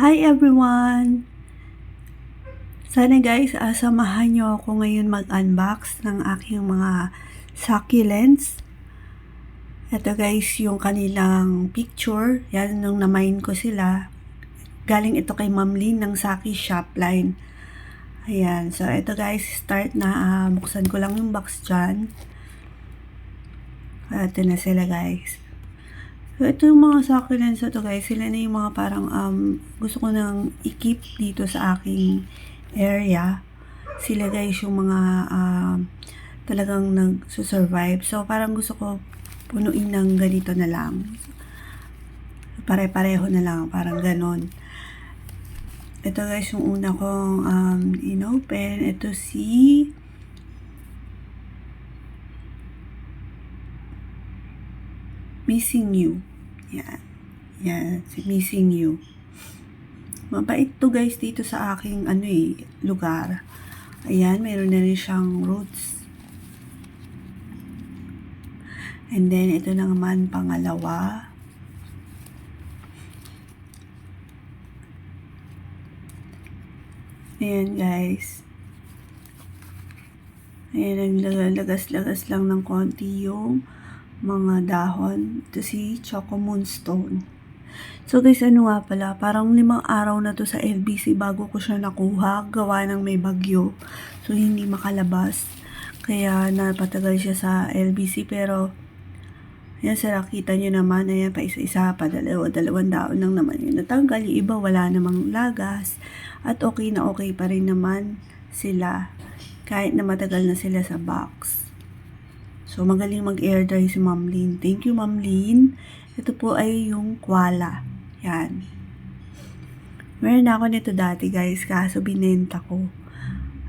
Hi everyone! Sana guys, uh, samahan nyo ako ngayon mag-unbox ng aking mga succulents. Ito guys, yung kanilang picture. Yan, nung namain ko sila. Galing ito kay Ma'am Lynn ng Saki Shopline. Ayan, so ito guys, start na. Uh, buksan ko lang yung box dyan. Ito na sila guys. So, ito yung mga succulents na to guys. Sila na yung mga parang um, gusto ko nang i-keep dito sa aking area. Sila guys yung mga um, talagang nag-survive. So, parang gusto ko punuin ng ganito na lang. Pare-pareho na lang. Parang ganon. Ito guys yung una kong um, inopen. Ito si Missing You. Yan. Yan. Si Missing You. Mabait to guys dito sa aking ano eh, lugar. Ayan, meron na rin siyang roots. And then, ito na naman pangalawa. Ayan guys. Ayan, naglagas-lagas lang ng konti yung mga dahon. Ito si Choco Moonstone. So guys, ano nga pala, parang limang araw na to sa LBC bago ko siya nakuha, gawa ng may bagyo. So hindi makalabas. Kaya napatagal siya sa LBC pero yan sila, kita nyo naman, ayan pa isa-isa pa, dalawa, dalawang daon lang naman yun natanggal. Yung iba wala namang lagas at okay na okay pa rin naman sila kahit na matagal na sila sa box. So, magaling mag-air dry si Ma'am Lynn. Thank you, Ma'am Lynn. Ito po ay yung koala. Yan. Meron ako nito dati, guys. Kaso binenta ko.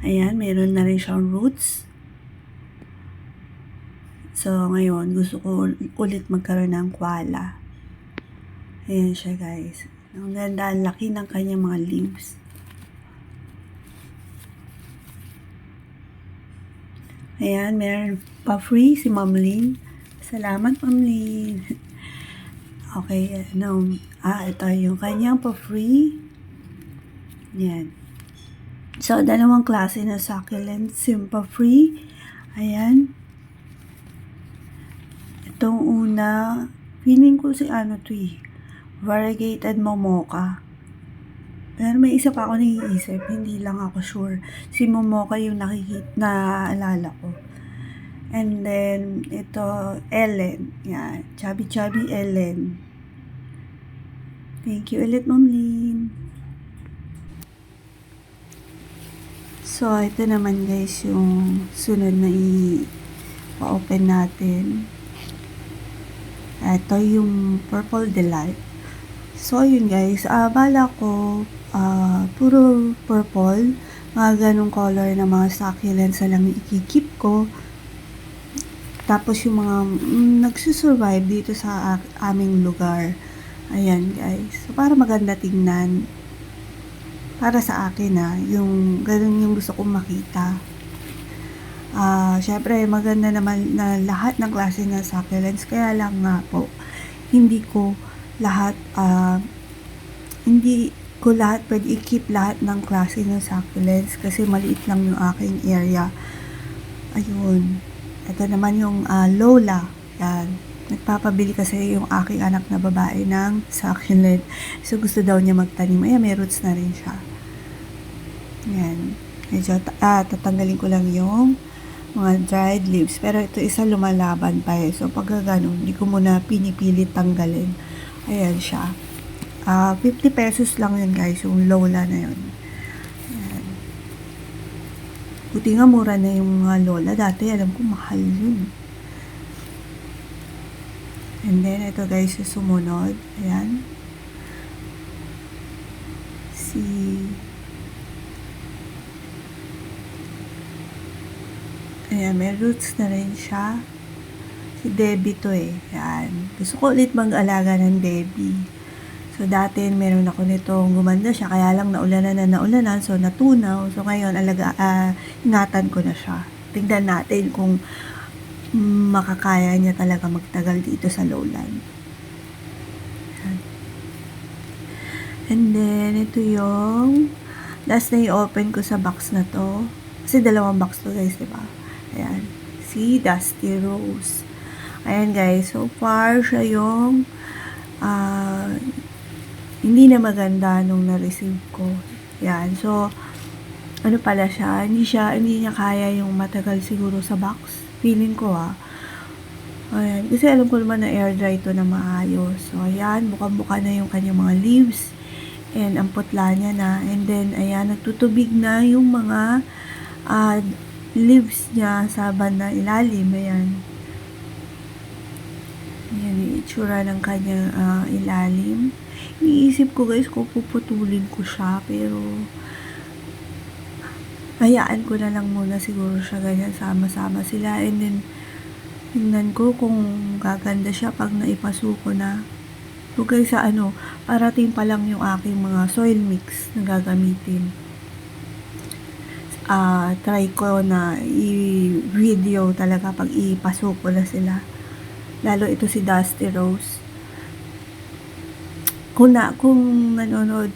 Ayan, meron na rin siyang roots. So, ngayon, gusto ko ulit magkaroon ng koala. Ayan siya, guys. Ang ganda, ang laki ng kanyang mga leaves. Ayan, meron pa free si Ma'am Lynn. Salamat, Ma'am Lynn. Okay, ano, ah, ito yung kanyang pa free. Ayan. So, dalawang klase na succulents yung pa free. Ayan. Itong una, feeling ko si ano to eh, variegated momoka. Pero may isa pa ako naiisip, hindi lang ako sure. Si Momoka yung nakikita, naaalala ko. And then, ito, Ellen. Yan, Chubby Chubby Ellen. Thank you ulit, Ma'am Lynn. So, ito naman guys yung sunod na i-open natin. Ito yung Purple Delight. So, yun guys. Uh, bala ko, uh, puro purple. Mga ganong color na mga succulents na lang ikikip ko. Tapos yung mga mm, nagsusurvive dito sa aming lugar. Ayan guys. So, para maganda tingnan. Para sa akin ha. Yung ganun yung gusto kong makita. Uh, Siyempre, maganda naman na lahat ng klase ng succulents. Kaya lang nga po, hindi ko lahat, uh, hindi ko lahat pwede i-keep lahat ng klase ng succulents kasi maliit lang yung aking area. Ayun. Ito naman yung uh, Lola. Yan. Nagpapabili kasi yung aking anak na babae ng succulent. So gusto daw niya magtanim. Ayan, may roots na rin siya. Yan. Medyo, ah, tatanggalin ko lang yung mga dried leaves. Pero ito isa lumalaban pa eh. So pag ganun, hindi ko muna pinipilit tanggalin. Ayan siya. Uh, ah, 50 pesos lang yun guys, yung Lola na yun. Ayan. Buti nga mura na yung mga Lola. Dati alam ko mahal yun. And then, ito guys, yung sumunod. Ayan. Si... Ayan, may roots na rin siya. Si Debbie to eh. Ayan. Gusto ko ulit mag-alaga ng Debbie. So, dati meron ako nitong gumanda siya, kaya lang naulanan na naulanan, so natunaw. So, ngayon, alaga, uh, ingatan ko na siya. Tingnan natin kung makakaya niya talaga magtagal dito sa lowland. And then, ito yung last na i-open ko sa box na to. Kasi dalawang box to guys, diba? Ayan. Si Dusty Rose. Ayan guys, so far siya yung ah, hindi na maganda nung na-receive ko. Yan. So, ano pala siya, hindi siya, hindi niya kaya yung matagal siguro sa box. Feeling ko ah. Ayan. Kasi alam ko naman na air dry to na maayos. So, ayan. Buka-buka na yung kanyang mga leaves. And ang putla niya na. And then, ayan. Nagtutubig na yung mga ah, leaves niya sa bandang ilalim. Ayan. Ayan yung itsura ng kanyang ah, ilalim. Iniisip ko guys kung puputulin ko siya. Pero, hayaan ko na lang muna siguro siya ganyan. Sama-sama sila. And then, tingnan ko kung gaganda siya pag naipasuko na. So guys, sa ano, parating pa lang yung aking mga soil mix na gagamitin. Ah, try ko na i-video talaga pag ipasok ko na sila. Lalo ito si Dusty Rose. Kung na, kung nanonood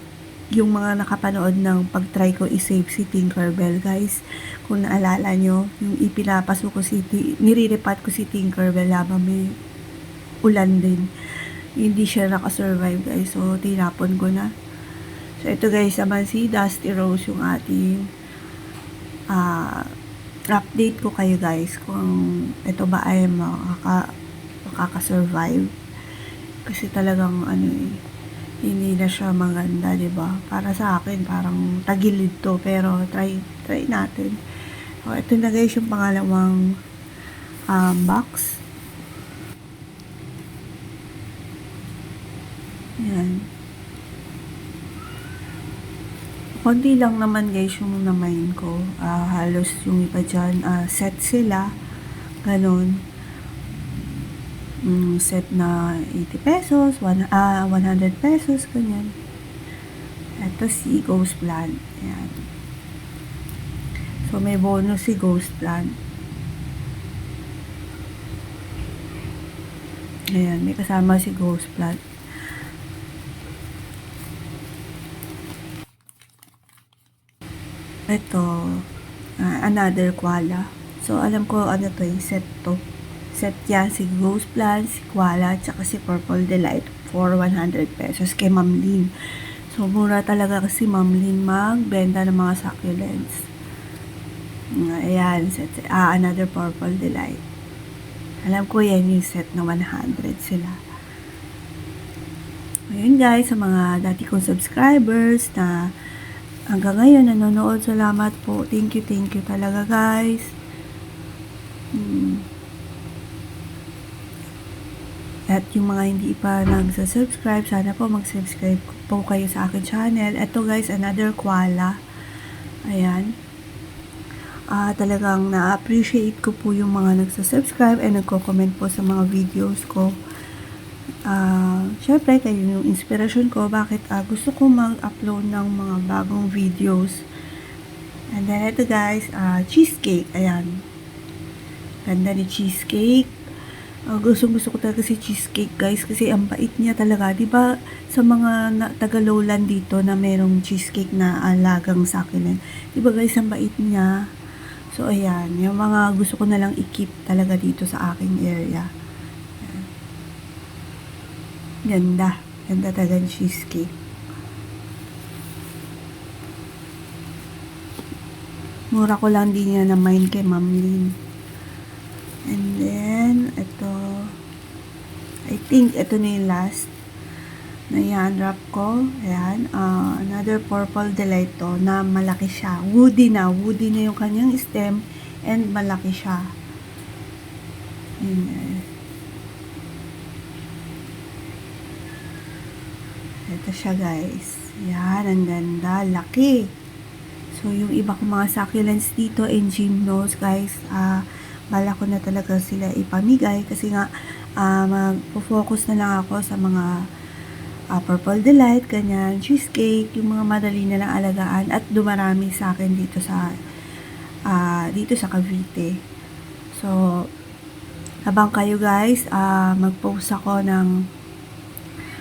yung mga nakapanood ng pag-try ko i-save si Tinkerbell, guys. Kung naalala nyo, yung ipinapasok ko si, niriripat ko si Tinkerbell habang may ulan din. Hindi siya nakasurvive, guys. So, tinapon ko na. So, ito guys, naman si Dusty Rose yung ating ah update ko kayo guys kung ito ba ay makaka, makaka-survive. Kasi talagang ano eh, hindi na siya maganda, 'di ba? Para sa akin parang tagilid to pero try try natin. O, ito na guys yung pangalawang um, box. Yan. Konti lang naman guys yung namain ko. Ah, halos yung iba dyan, ah, set sila. Ganon. Mm, set na 80 pesos, one, ah, 100 pesos, ganyan. Ito si Ghost Plant. Ayan. So, may bonus si Ghost Plant. Ayan, may kasama si Ghost Plant. Ito, ah, another koala. So, alam ko ano to yung set to. Set yan si Ghost Plant, si Koala, tsaka si Purple Delight for 100 pesos kay Ma'am Lynn. So, mura talaga kasi Ma'am Lynn magbenta ng mga succulents. Ayan, set, ah, another Purple Delight. Alam ko yan yung set na 100 sila. Ayun guys, sa mga dati kong subscribers na hanggang ngayon nanonood, salamat po. Thank you, thank you talaga guys. Hmm. At yung mga hindi pa nagsa-subscribe, sana po mag-subscribe po kayo sa akin channel. Ito guys, another koala. Ayan. Ah, talagang na-appreciate ko po yung mga nagsa-subscribe and nagko-comment po sa mga videos ko. Ah, syempre kayo yung inspirasyon ko bakit ah, gusto ko mag-upload ng mga bagong videos. And then ito guys, ah, cheesecake. Ayan. Ganda ni cheesecake. Uh, gusto gusto ko talaga si cheesecake guys kasi ang bait niya talaga. 'Di ba sa mga na, taga lowland dito na merong cheesecake na alagang sa akin. 'Di ba guys ang bait niya? So ayan, yung mga gusto ko na lang i-keep talaga dito sa aking area. Ayan. Ganda. Ganda talaga ng cheesecake. Mura ko lang din niya na mine kay Ma'am Lynn. And then, ito, I think ito na yung last na i-unwrap ko. Ayan, ah, another purple delight to na malaki siya. Woody na, woody na yung kanyang stem and malaki siya. Ayan. Ito siya guys. Yan, ang ganda. Laki. So, yung iba kong mga succulents dito in gymnos guys, ah, bala ko na talaga sila ipamigay kasi nga ah, magpo-focus na lang ako sa mga ah, purple delight, ganyan, cheesecake, yung mga madali na lang alagaan at dumarami sa akin dito sa ah, dito sa Cavite. So, habang kayo guys, ah, mag-post ako ng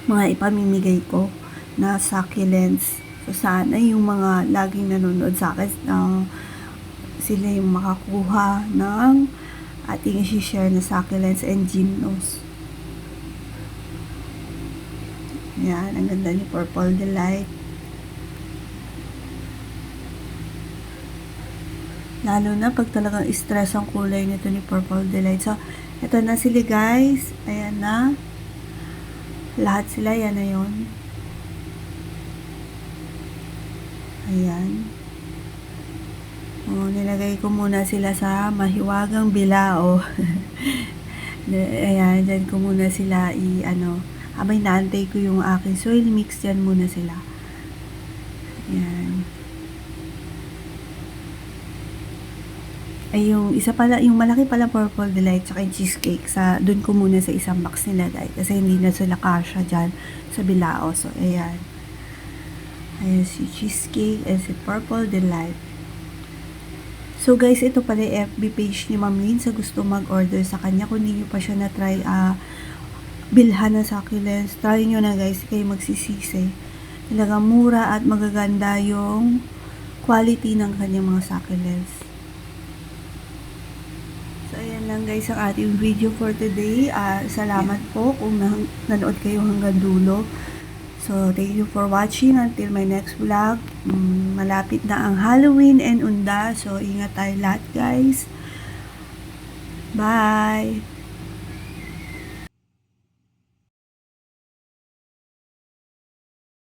mga ipamimigay ko. na succulents. So, sana yung mga laging nanonood sa akin, ah, sila yung makakuha ng ating i-share na succulents and gymnos. Yan, ang ganda ni Purple Delight. Lalo na pag talagang stress ang kulay nito ni Purple Delight. So, ito na sila guys. Ayan na. Lahat sila, yan na yun. Ayan. O, nilagay ko muna sila sa mahiwagang bilao. Ayan, dyan ko muna sila i, ano, abay naantay ko yung aking soil mix, dyan muna sila. Ayan. Ay, yung isa pala, yung malaki pala purple delight tsaka yung cheesecake, sa, dun ko muna sa isang box nilagay kasi hindi na sila kasha dyan sa bilao. So, ayan. Ayan si cheesecake and si purple delight. So guys, ito pala yung FB page ni Ma'am Lynn sa gusto mag-order sa kanya. Kung hindi pa siya na-try ah, bilhan ng succulents, try nyo na guys, kayo magsisisi. Talagang mura at magaganda yung quality ng kanyang mga succulents. So ayan lang guys ang ating video for today. Ah, salamat po kung nan- nanood kayo hanggang dulo. So, thank you for watching until my next vlog. Mm, malapit na ang Halloween and Unda. So, ingat tayo lahat guys. Bye!